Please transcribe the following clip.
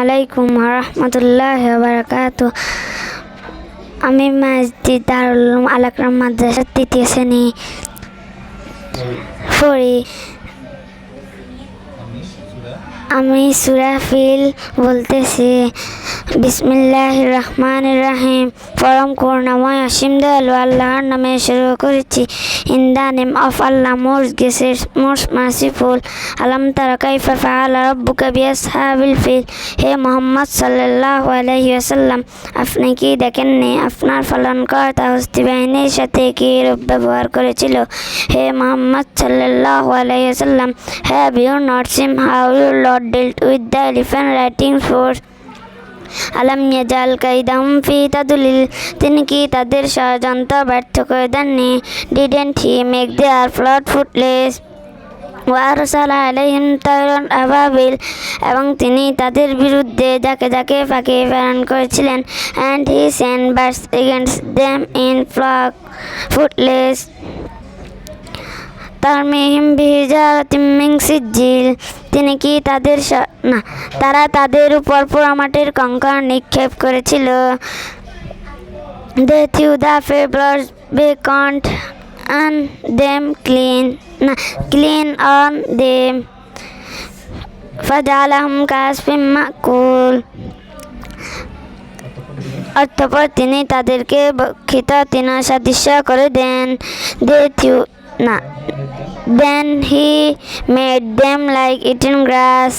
আলাইকুম রহমতুল্লাহ বারাকাত আমি মসজিদ দারুল আলাকরাম মাদ্রাসার তৃতীয় শ্রেণি পড়ি। আমি সুরাফিল বলতেছি। বিসমিল্লাহ রহমান রাহিম পরম করুণাময় অসীম দয়ালু আল্লাহর নামে শুরু করেছি। In the name of Allah most গেসের most merciful আলম তারা কাইফা ফাআল রব্বুকা বিআসহাবিল ফিল। হে মোহাম্মদ সাল্লাল্লাহু আলাইহি ওয়াসাল্লাম, আপনি কি দেখেননি? আপনার পালনকর্তা হস্তি বাহিনীর সাথে কি রূপ ব্যবহার করেছিল? হে মোহাম্মদ সাল্লাল্লাহু আলাইহি ওয়াসাল্লাম have you not seen how your lord dealt with the elephant riding force আলাম ইয়াজাল কাইদাম ফি তাদুলিল। তিনি কি তাদের ষড়যন্ত্র ব্যর্থ করে দেননি? ডিডেন্ট হি মেক দেয়ার ফ্লট ফুটলেস ওয়ারসাল আলাইহিম আবাবিল। এবং তিনি তাদের বিরুদ্ধে যাকে যাকে ফাঁকে প্রেরণ করেছিলেন। And he sent birds against them in flock footless তারমিহিম বিহিজারাতিম মিন সিজ্জিল। তিনি কি তাদের না, তারা তাদের উপর পোড়ামাটির কঙ্কর নিক্ষেপ করেছিল। They threw the pebbles baked on them clean, না, ক্লিন অন দেম। ফাজালাহুম কাসফিম মাকুল। অতঃপর তিনি তাদেরকে বক্ষিত তিনা সাদৃশ্য করে দেন। দে থিউ, না then he made them like eating grass